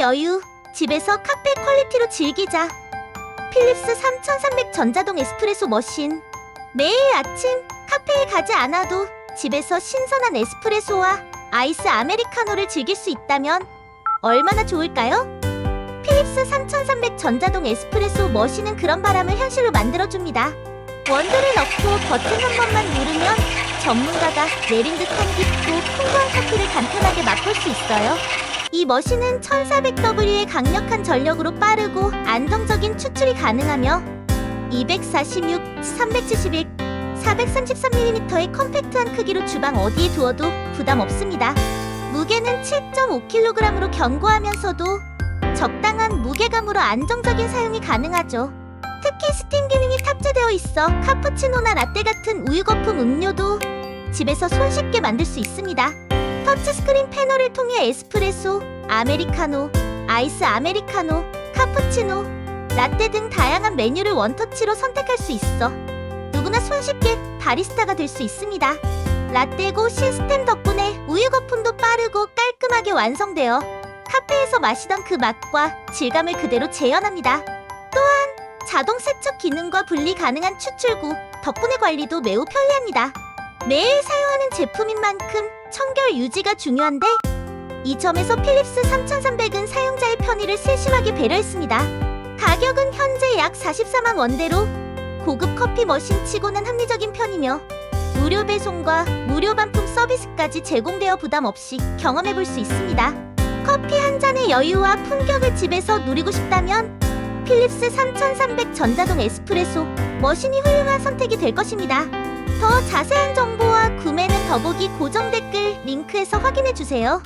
여유. 집에서 카페 퀄리티로 즐기자. 필립스 3300 전자동 에스프레소 머신. 매일 아침 카페에 가지 않아도 집에서 신선한 에스프레소와 아이스 아메리카노를 즐길 수 있다면 얼마나 좋을까요? 필립스 3300 전자동 에스프레소 머신은 그런 바람을 현실로 만들어줍니다. 원두를 넣고 버튼 한 번만 누르면 전문가가 내린 듯한 깊고 풍부한 커피를 간편하게 맛볼 수 있어요. 이 머신은 1400W의 강력한 전력으로 빠르고 안정적인 추출이 가능하며 246, 371, 433mm의 컴팩트한 크기로 주방 어디에 두어도 부담 없습니다. 무게는 7.5kg으로 견고하면서도 적당한 무게감으로 안정적인 사용이 가능하죠. 특히 스팀 기능이 탑재되어 있어 카푸치노나 라떼 같은 우유 거품 음료도 집에서 손쉽게 만들 수 있습니다. 터치스크린 패널을 통해 에스프레소, 아메리카노, 아이스 아메리카노, 카푸치노, 라떼 등 다양한 메뉴를 원터치로 선택할 수 있어 누구나 손쉽게 바리스타가 될 수 있습니다. 라떼고 시스템 덕분에 우유 거품도 빠르고 깔끔하게 완성되어 카페에서 마시던 그 맛과 질감을 그대로 재현합니다. 또한 자동 세척 기능과 분리 가능한 추출구 덕분에 관리도 매우 편리합니다. 매일 사용하는 제품인 만큼 청결 유지가 중요한데 이 점에서 필립스 3300은 사용자의 편의를 세심하게 배려했습니다. 가격은 현재 약 44만 원대로 고급 커피 머신 치고는 합리적인 편이며 무료 배송과 무료 반품 서비스까지 제공되어 부담 없이 경험해 볼 수 있습니다. 커피 한 잔의 여유와 품격을 집에서 누리고 싶다면 필립스 3300 전자동 에스프레소 머신이 훌륭한 선택이 될 것입니다. 더 자세한 정보와 구매는 더보기 고정 댓글 링크에서 확인해 주세요.